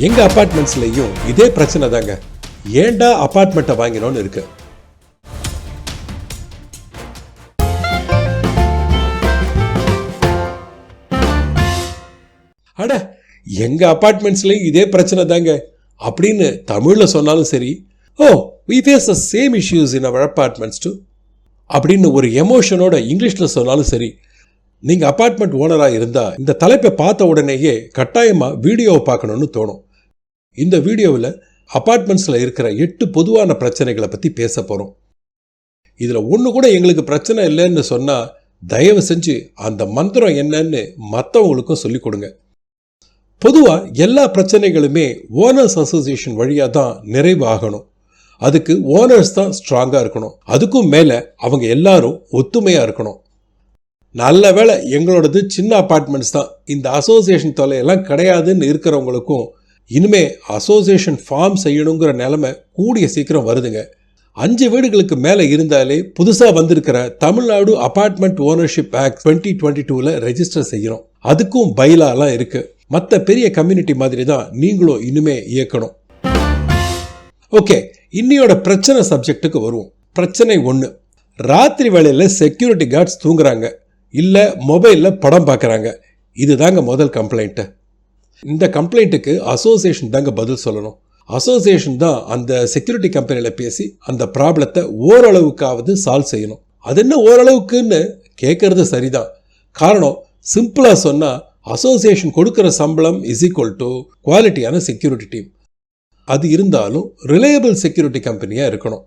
எங்கள் அப்பார்ட்மெண்ட்ஸ்லேயும் இதே பிரச்சனை தாங்க. ஏன்டா அப்பார்ட்மெண்ட்டை வாங்கினோன்னு இருக்கு. அட எங்கள் அப்பார்ட்மெண்ட்ஸ்லேயும் இதே பிரச்சனை தாங்க. அப்படின்னு தமிழில் சொன்னாலும் சரி ஓ we face the same issues in our apartments too அப்படின்னு ஒரு எமோஷனோட இங்கிலீஷில் சொன்னாலும் சரி நீங்கள் அப்பார்ட்மெண்ட் ஓனராக இருந்தால் இந்த தலைப்பை பார்த்த உடனேயே கட்டாயமாக வீடியோவை பார்க்கணுன்னு தோணும். இந்த வீடியோவில் அப்பார்ட்மெண்ட்ஸில் இருக்கிற எட்டு பொதுவான பிரச்சனைகளை பற்றி பேச போகிறோம் இதில் ஒன்று கூட எங்களுக்கு பிரச்சனை இல்லைன்னு சொன்னால் தயவு செஞ்சு அந்த மந்திரம் என்னன்னு மற்றவங்களுக்கும் சொல்லிக் கொடுங்க. பொதுவாக எல்லா பிரச்சனைகளுமே ஓனர்ஸ் அசோசியேஷன் வழியாக தான் நிறைவாகணும். அதுக்கு ஓனர்ஸ் தான் ஸ்ட்ராங்காக இருக்கணும். அதுக்கும் மேலே அவங்க எல்லாரும் ஒத்துமையாக இருக்கணும். நல்ல வேளை எங்களோடது சின்ன அப்பார்ட்மெண்ட்ஸ் தான். இந்த அசோசியேஷன் தொல்லையெல்லாம் கிடையாதுன்னு இருக்கிறவங்களுக்கும் இனிமே அசோசியேஷன் ஃபார்ம் செய்யணுங்கிற நிலைமை கூடிய சீக்கிரம் வருதுங்க. அஞ்சு வீடுகளுக்கு மேலே இருந்தாலே புதுசாக வந்திருக்கிற Tamil Nadu apartment ownership act twenty twenty டூவில் ரெஜிஸ்டர் செய்யணும் அதுக்கும் பைலாலாம் இருக்குது மற்ற பெரிய கம்யூனிட்டி மாதிரி தான் நீங்களும் இனிமே இயக்கணும். ஓகே இன்னியோட பிரச்சனை சப்ஜெக்ட்டுக்கு வருவோம். பிரச்சனை ஒன்று ராத்திரி வேளையில் செக்யூரிட்டி கார்ட்ஸ் தூங்குறாங்க. இல்லை மொபைலில் படம் பார்க்குறாங்க இதுதாங்க முதல் கம்ப்ளைண்ட்டு இந்த கம்ப்ளைண்ட்டுக்கு அசோசியேஷன் தாங்க பதில் சொல்லணும். அசோசியேஷன் தான் அந்த செக்யூரிட்டி கம்பெனியில் பேசி அந்த ப்ராப்ளத்தை ஓரளவுக்காவது சால்வ் செய்யணும். அது என்ன ஓரளவுக்குன்னு கேட்குறது சரிதான். காரணம் சிம்பிளாக சொன்னால் அசோசியேஷன் கொடுக்குற சம்பளம் இஸ் ஈக்குவல் டு குவாலிட்டியான செக்யூரிட்டி டீம் அது இருந்தாலும் ரிலையபிள் செக்யூரிட்டி கம்பெனியாக இருக்கணும்.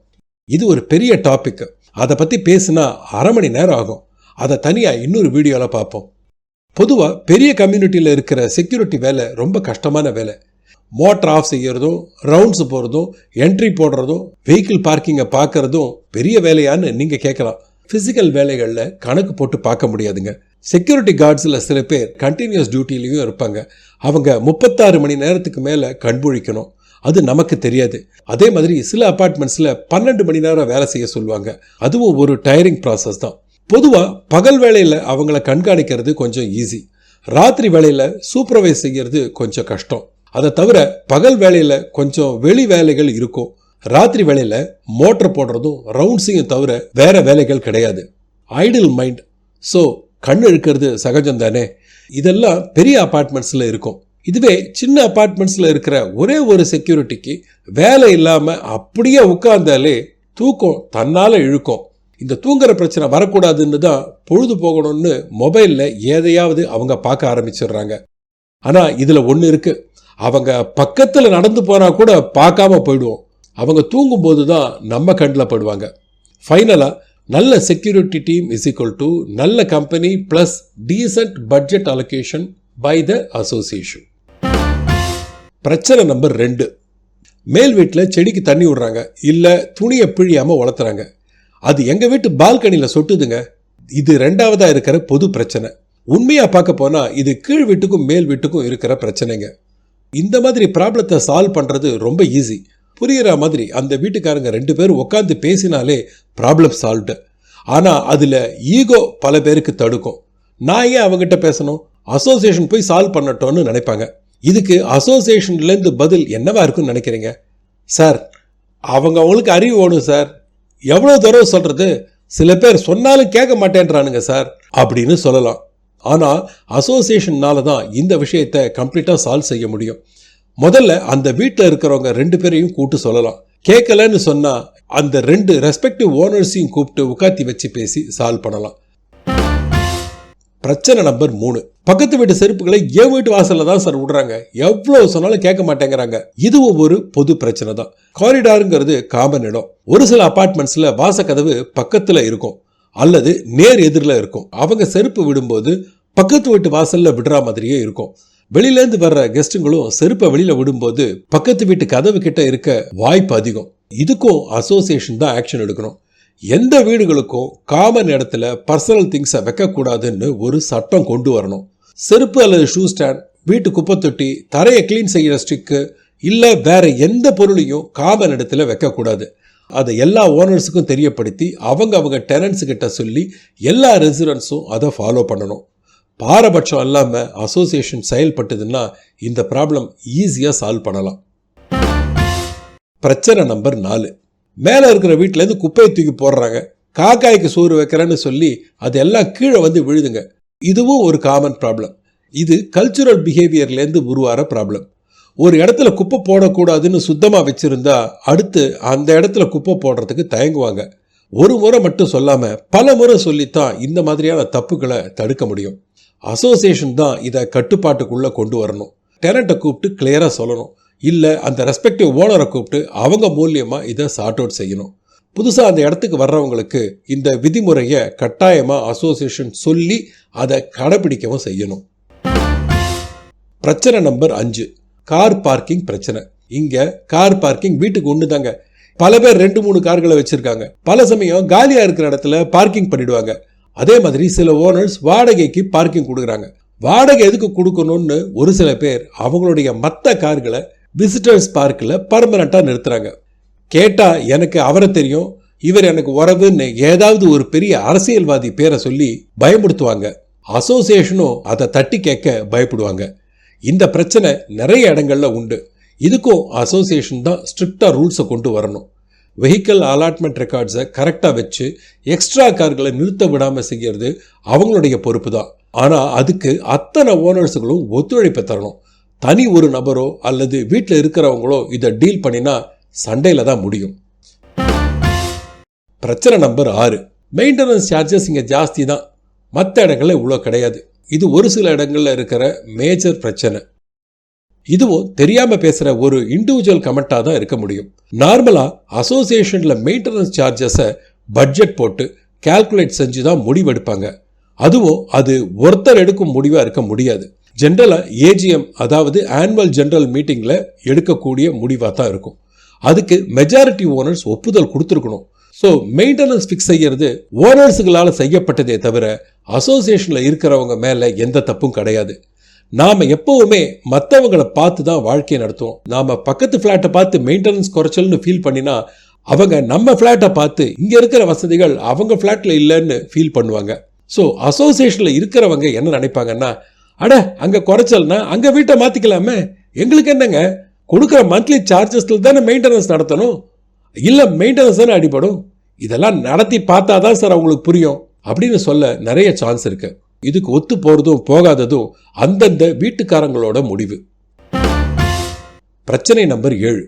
இது ஒரு பெரிய டாபிக் அதை பற்றி பேசினா அரை மணி நேரம் ஆகும். அதை தனியாக இன்னொரு வீடியோவில் பார்ப்போம். பொதுவாக பெரிய கம்யூனிட்டியில் இருக்கிற செக்யூரிட்டி வேலை ரொம்ப கஷ்டமான வேலை. மோட்டர் ஆஃப் செய்கிறதும் ரவுண்ட்ஸ் போகிறதும் என்ட்ரி போடுறதும் வெஹிக்கிள் பார்க்கிங்கை பார்க்குறதும் பெரிய வேலையான்னு நீங்கள் கேட்கலாம் ஃபிசிக்கல் வேலைகளில் கணக்கு போட்டு பார்க்க முடியாதுங்க. செக்யூரிட்டி கார்ட்ஸில் சில பேர் கண்டினியூஸ் டியூட்டிலையும் இருப்பாங்க. அவங்க முப்பத்தாறு மணி நேரத்துக்கு மேலே கண்புழிக்கணும் அது நமக்கு தெரியாது. அதே மாதிரி சில அபார்ட்மெண்ட்ஸில் பன்னெண்டு மணி நேரம் வேலை செய்ய சொல்லுவாங்க. அதுவும் ஒரு டயரிங் ப்ராசஸ் தான். பொதுவாக பகல் வேலையில் அவங்கள கண்காணிக்கிறது கொஞ்சம் ஈஸி ராத்திரி வேலையில் சூப்பர்வைஸ் செய்கிறது கொஞ்சம் கஷ்டம். அதை தவிர பகல் வேலையில் கொஞ்சம் வெளி வேலைகள் இருக்கும். ராத்திரி வேலையில் மோட்டர் போடுறதும் ரவுண்ட்ஸையும் தவிர வேற வேலைகள் கிடையாது. ஐடில் மைண்ட் ஸோ கண் இழுக்கிறது சகஜம் தானே? இதெல்லாம் பெரிய அபார்ட்மெண்ட்ஸில் இருக்கும். இதுவே சின்ன அபார்ட்மெண்ட்ஸில் இருக்கிற ஒரே ஒரு செக்யூரிட்டிக்கு வேலை இல்லாமல் அப்படியே உட்கார்ந்தாலே தூக்கம் தன்னால் இழுக்கும். இந்த தூங்குற பிரச்சனை வரக்கூடாதுன்னு தான் பொழுது போகணும்னு மொபைலில் எதையாவது அவங்க பார்க்க ஆரம்பிச்சிடுறாங்க. ஆனால் இதில் ஒன்று இருக்குது அவங்க பக்கத்தில் நடந்து போனால் கூட பார்க்காம போயிடுவோம். அவங்க தூங்கும்போது தான் நம்ம கண்ணில் படுவாங்க. ஃபைனலாக நல்ல security team is equal to நல்ல company plus decent budget allocation by the association பிரச்சனை நம்பர் ரெண்டு. மேல் வீட்டில் செடிக்கு தண்ணி விடுறாங்க. இல்லை துணியை பிழியாமல் வளர்த்துறாங்க அது எங்கள் வீட்டு பால்கனியில் சொட்டுதுங்க. இது ரெண்டாவதாக இருக்கிற பொது பிரச்சனை. உண்மையாக பார்க்க போனால் இது கீழ் வீட்டுக்கும் மேல் வீட்டுக்கும் இருக்கிற பிரச்சனைங்க. இந்த மாதிரி ப்ராப்ளத்தை சால்வ் பண்ணுறது ரொம்ப ஈஸி. புரிகிற மாதிரி அந்த வீட்டுக்காரங்க ரெண்டு பேரும் உட்காந்து பேசினாலே ப்ராப்ளம் சால்வ்டு. ஆனால் அதில் ஈகோ பல பேருக்கு தடுக்கும். நான் ஏன் அவங்ககிட்ட பேசணும்? அசோசியேஷன் போய் சால்வ் பண்ணட்டோன்னு நினைப்பாங்க. இதுக்கு அசோசியேஷன்லேருந்து பதில் என்னவா இருக்குன்னு நினைக்கிறீங்க? சார் அவங்க அவங்களுக்கு அறிவு வேணும் சார். எவ்வளோ தடவை சொல்கிறது சில பேர் சொன்னாலும் கேட்க மாட்டேன்றானுங்க சார். அப்படின்னு சொல்லலாம். ஆனால் அசோசியேஷன்னால தான் இந்த விஷயத்தை கம்ப்ளீட்டாக சால்வ் செய்ய முடியும். முதல்ல அந்த வீட்டில் இருக்கிறவங்க ரெண்டு பேரையும் கூப்பிட்டு சொல்லலாம். கேட்கலன்னு சொன்னால் அந்த ரெண்டு ரெஸ்பெக்டிவ் ஓனர்ஸையும் கூப்பிட்டு உட்காத்தி வச்சு பேசி சால்வ் பண்ணலாம். பிரச்சனை நம்பர் மூணு. பக்கத்து வீட்டு செருப்புகளை என் வீட்டு வாசல்ல தான் சார் விடுறாங்க எவ்வளவு சொன்னாலும் கேட்க மாட்டேங்கிறாங்க. இதுவும் ஒரு பொது பிரச்சனை தான். காரிடாருங்கிறது காமன் இடம். ஒரு சில அபார்ட்மெண்ட்ஸ்ல வாசக்கதவு பக்கத்துல இருக்கும். அல்லது நேர் எதிரில் இருக்கும். அவங்க செருப்பு விடும்போது பக்கத்து வீட்டு வாசல்ல விடுற மாதிரியே இருக்கும். வெளியிலேருந்து வர்ற கெஸ்ட்டுங்களும் செருப்பை வெளியில விடும்போது பக்கத்து வீட்டு கதவு கிட்ட இருக்க வாய்ப்பு அதிகம். இதுக்கும் அசோசியேஷன் தான் ஆக்ஷன் எடுக்கணும். எந்த வீடுகளுக்கும் காமன் இடத்துல பர்சனல் திங்ஸை வைக்கக்கூடாதுன்னு ஒரு சட்டம் கொண்டு வரணும். செருப்பு அல்லது ஷூ ஸ்டாண்ட் வீட்டு குப்பை தொட்டி தரையை க்ளீன் செய்கிற ஸ்டிக்கு இல்லை வேற எந்த பொருளையும் காமன் இடத்துல வைக்கக்கூடாது. அதை எல்லா ஓனர்ஸுக்கும் தெரியப்படுத்தி அவங்க அவங்க டெனன்ஸ் கிட்ட சொல்லி எல்லா ரெசிடென்ட்ஸும் அதை ஃபாலோ பண்ணணும். பாரபட்சம் இல்லாமல் அசோசியேஷன் செயல்பட்டதுன்னா இந்த ப்ராப்ளம் ஈஸியாக சால்வ் பண்ணலாம். பிரச்சனை நம்பர் நாலு. மேலே இருக்கிற வீட்டிலேருந்து குப்பையை தூக்கி போடுறாங்க. காக்காய்க்கு சோறு வைக்கிறேன்னு சொல்லி அது எல்லாம் கீழே வந்து விழுதுங்க. இதுவும் ஒரு காமன் ப்ராப்ளம் இது கல்ச்சுரல் பிஹேவியர்லேருந்து உருவாகிற ப்ராப்ளம் ஒரு இடத்துல குப்பை போடக்கூடாதுன்னு சுத்தமாக வச்சுருந்தா அடுத்து அந்த இடத்துல குப்பை போடுறதுக்கு தயங்குவாங்க. ஒரு முறை மட்டும் சொல்லாமல் பல முறை சொல்லித்தான் இந்த மாதிரியான தப்புகளை தடுக்க முடியும். அசோசியேஷன் தான் இதை கட்டுப்பாட்டுக்குள்ளே கொண்டு வரணும். டெனண்ட்டை கூப்பிட்டு கிளியராக சொல்லணும். இல்லை அந்த ரெஸ்பெக்டிவ் ஓனரை கூப்பிட்டு அவங்க மூலியமாக இதை சார்ட் அவுட் செய்யணும். புதுசாக அந்த இடத்துக்கு வர்றவங்களுக்கு இந்த விதிமுறையை கட்டாயமாக அசோசியேஷன் சொல்லி அதை கடைபிடிக்கவும் செய்யணும். பிரச்சனை நம்பர் அஞ்சு. கார் பார்க்கிங் பிரச்சனை. இங்கே கார் பார்க்கிங் வீட்டுக்கு ஒன்று தாங்க பல பேர் ரெண்டு மூணு கார்களை வச்சிருக்காங்க. பல சமயம் காலியாக இருக்கிற இடத்துல பார்க்கிங் பண்ணிடுவாங்க. அதே மாதிரி சில ஓனர்ஸ் வாடகைக்கு பார்க்கிங் கொடுக்குறாங்க. வாடகை எதுக்கு கொடுக்கணும்னு ஒரு சில பேர் அவங்களுடைய மற்ற கார்களை விசிட்டர்ஸ் பார்க்கில் பர்மனண்ட்டாக நிறுத்துறாங்க. கேட்டால் எனக்கு அவரை தெரியும் இவர் எனக்கு உறவுன்னு ஏதாவது ஒரு பெரிய அரசியல்வாதி பேரை சொல்லி பயமுடுத்துவாங்க அசோசியேஷனும் அதை தட்டி கேட்க பயப்படுவாங்க. இந்த பிரச்சனை நிறைய இடங்கள்ல உண்டு. இதுக்கும் அசோசியேஷன் தான் ஸ்ட்ரிக்டாக ரூல்ஸை கொண்டு வரணும். வெஹிக்கிள் அலாட்மெண்ட் ரெக்கார்ட்ஸை கரெக்டாக வச்சு எக்ஸ்ட்ரா கார்களை நிறுத்த விடாமல் செய்கிறது அவங்களுடைய பொறுப்பு தான். ஆனால் அதுக்கு அத்தனை ஓனர்ஸுகளும் ஒத்துழைப்பு தரணும். தனி ஒரு நபரோ அல்லது வீட்டில் இருக்கிறவங்களோ இதை டீல் பண்ணினா சண்டையில் தான் முடியும். பிரச்சனை நம்பர் ஆறு. மெயின்டெனன்ஸ் சார்ஜஸ் இங்கே ஜாஸ்தி தான். மற்ற இடங்களில் இவ்வளோ கிடையாது. இது ஒரு சில இடங்களில் இருக்கிற மேஜர் பிரச்சனை. இதுவும் தெரியாம பேசுற ஒரு இண்டிவிஜுவல் கமெண்டா தான் இருக்க முடியும். நார்மலா அசோசியேஷன்ல மெயின்டெனன்ஸ் சார்ஜஸை பட்ஜெட் போட்டு கால்குலேட் செஞ்சு தான் முடிவெடுப்பாங்க. அதுவும் அது ஒருத்தர் எடுக்கும் முடிவா இருக்க முடியாது. ஜென்ரலாக ஏஜிஎம் அதாவது ஆனுவல் ஜென்ரல் மீட்டிங்கில் எடுக்கக்கூடிய முடிவாக தான் இருக்கும். அதுக்கு மெஜாரிட்டி ஓனர்ஸ் ஒப்புதல் கொடுத்துருக்கணும். ஸோ மெயின்டெனன்ஸ் ஃபிக்ஸ் செய்யறது ஓனர்ஸுகளால் செய்யப்பட்டதே தவிர அசோசியேஷனில் இருக்கிறவங்க மேலே எந்த தப்பும் கிடையாது. நாம் எப்போவுமே மற்றவங்களை பார்த்து தான் வாழ்க்கையை நடத்துவோம். நாம் பக்கத்து ஃப்ளாட்டை பார்த்து மெயின்டெனன்ஸ் குறைச்சல்னு ஃபீல் பண்ணினா அவங்க நம்ம ஃப்ளாட்டை பார்த்து இங்கே இருக்கிற வசதிகள் அவங்க ஃப்ளாட்டில் இல்லைன்னு ஃபீல் பண்ணுவாங்க. ஸோ அசோசியேஷனில் இருக்கிறவங்க என்ன நினைப்பாங்கன்னா அட அங்கே குறைச்சல்னா அங்கே வீட்டை மாற்றிக்கலாமே எங்களுக்கு என்னங்க? கொடுக்குற மந்த்லி சார்ஜஸில் தானே மெயின்டெனன்ஸ் நடத்தணும்? இல்லை மெயின்டெனன்ஸ் தானே அடிபடும்? இதெல்லாம் நடத்தி பார்த்தா தான் சார் அவங்களுக்கு புரியும். அப்படின்னு சொல்ல நிறைய சான்ஸ் இருக்கு. இதுக்கு ஒத்து போகிறதும் போகாததும் அந்தந்த வீட்டுக்காரங்களோட முடிவு. பிரச்சனை நம்பர் ஏழு.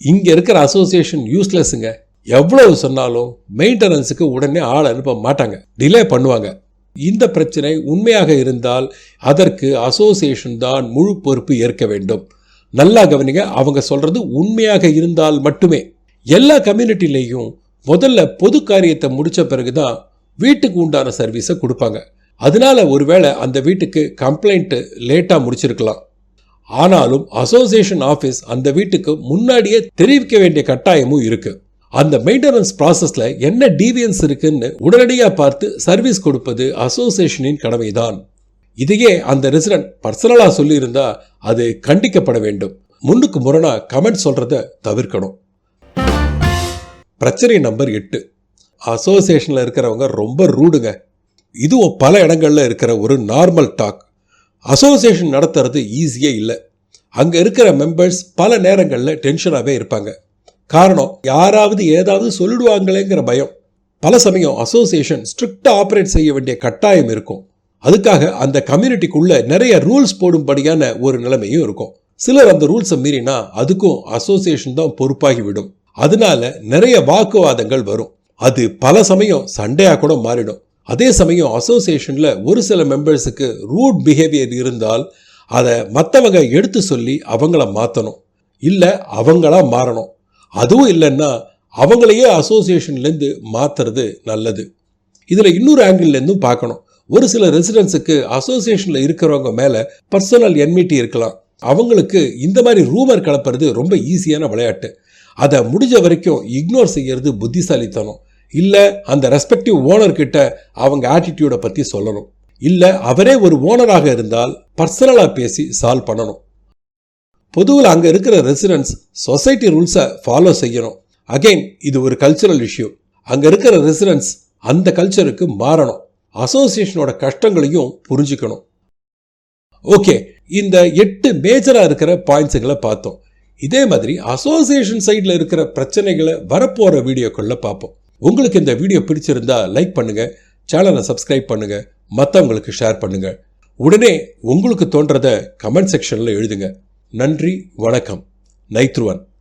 இங்க இருக்கிற அசோசியேஷன் யூஸ்லெஸ்ஸுங்க எவ்வளவு சொன்னாலும் மெயின்டெனன்ஸுக்கு உடனே ஆள் அனுப்ப மாட்டாங்க. டிலே பண்ணுவாங்க. இந்த பிரச்சனை உண்மையாக இருந்தால் அதற்கு அசோசியேஷன் தான் முழு பொறுப்பு ஏற்க வேண்டும். நல்லா கவனிங்க அவங்க சொல்றது உண்மையாக இருந்தால் மட்டுமே. எல்லா கம்யூனிட்டிலையும் முதல்ல பொது காரியத்தை முடிச்ச பிறகுதான் வீட்டுக்கு உண்டான சர்வீஸை கொடுப்பாங்க. அதனால ஒருவேளை அந்த வீட்டுக்கு கம்ப்ளைண்ட்டு லேட்டாக முடிச்சிருக்கலாம். ஆனாலும் அசோசியேஷன் ஆஃபீஸ் அந்த வீட்டுக்கு முன்னாடியே தெரிவிக்க வேண்டிய கட்டாயமும் இருக்குது அந்த மெயின்டெனன்ஸ் ப்ராசஸில் என்ன டீவியன்ஸ் இருக்குன்னு உடனடியாக பார்த்து சர்வீஸ் கொடுப்பது அசோசியேஷனின் கடமைதான். இதையே அந்த ரெசிடென்ட் பர்சனலாக சொல்லியிருந்தா அது கண்டிக்கப்பட வேண்டும். முன்னுக்கு முரணா கமெண்ட் சொல்கிறத தவிர்க்கணும். பிரச்சனை நம்பர் எட்டு. அசோசியேஷனில் இருக்கிறவங்க ரொம்ப ரூடுங்க இதுவும் பல இடங்களில் இருக்கிற ஒரு நார்மல் டாக் அசோசியேஷன் நடத்துறது ஈஸியே இல்லை. அங்கே இருக்கிற மெம்பர்ஸ் பல நேரங்களில் டென்ஷனாகவே இருப்பாங்க. காரணம் யாராவது ஏதாவது சொல்லிடுவாங்களேங்கிற பயம். பல சமயம் அசோசியேஷன் ஸ்ட்ரிக்டாக ஆப்ரேட் செய்ய வேண்டிய கட்டாயம் இருக்கும். அதுக்காக அந்த கம்யூனிட்டிக்குள்ள நிறைய ரூல்ஸ் போடும்படியான ஒரு நிலைமையும் இருக்கும். சிலர் அந்த ரூல்ஸை மீறினா அதுக்கும் அசோசியேஷன் தான் பொறுப்பாகி விடும். அதனால நிறைய வாக்குவாதங்கள் வரும். அது பல சமயம் சண்டையாக கூட மாறிடும். அதே சமயம் அசோசியேஷனில் ஒரு சில மெம்பர்ஸுக்கு ரூட் பிஹேவியர் இருந்தால் அதை மற்றவங்க எடுத்து சொல்லி அவங்கள மாற்றணும் இல்லை அவங்களா மாறணும். அதுவும் இல்லைன்னா அவங்களையே அசோசியேஷன்லேருந்து மாற்றுறது நல்லது. இதில் இன்னொரு ஆங்கிள்லேருந்தும் பார்க்கணும். ஒரு சில ரெசிடென்ஸுக்கு அசோசியேஷனில் இருக்கிறவங்க மேலே பர்சனல் என்மிட்டி இருக்கலாம். அவங்களுக்கு இந்த மாதிரி ரூமர் கலப்புறது ரொம்ப ஈஸியான விளையாட்டு. அதை முடிஞ்ச வரைக்கும் இக்னோர் செய்யறது புத்திசாலித்தனம். இல்லை அந்த ரெஸ்பெக்டிவ் ஓனர்கிட்ட அவங்க ஆட்டிடியூடை பற்றி சொல்லணும். இல்லை அவரே ஒரு ஓனராக இருந்தால் பர்சனலாக பேசி சால்வ் பண்ணணும். பொதுவில் அங்கே இருக்கிற ரெசிடென்ட்ஸ் சொசைட்டி ரூல்ஸை ஃபாலோ செய்யணும். அகைன் இது ஒரு கல்ச்சுரல் இஷ்யூ அங்கே இருக்கிற ரெசிடென்ட்ஸ் அந்த கல்ச்சருக்கு மாறணும். அசோசியேஷனோட கஷ்டங்களையும் புரிஞ்சுக்கணும். ஓகே இந்த எட்டு மேஜராக இருக்கிற பாயிண்ட்ஸுகளை பார்த்தோம். இதே மாதிரி அசோசியேஷன் சைடில் இருக்கிற பிரச்சனைகளை வரப்போகிற வீடியோக்குள்ளே பார்ப்போம். உங்களுக்கு இந்த வீடியோ பிடிச்சிருந்தா லைக் பண்ணுங்கள் சேனலை சப்ஸ்கிரைப் பண்ணுங்கள் மற்றவங்களுக்கு ஷேர் பண்ணுங்கள் உடனே உங்களுக்கு தோன்றதை கமெண்ட் செக்ஷனில் எழுதுங்க. நன்றி வணக்கம். நைத்ருவன்.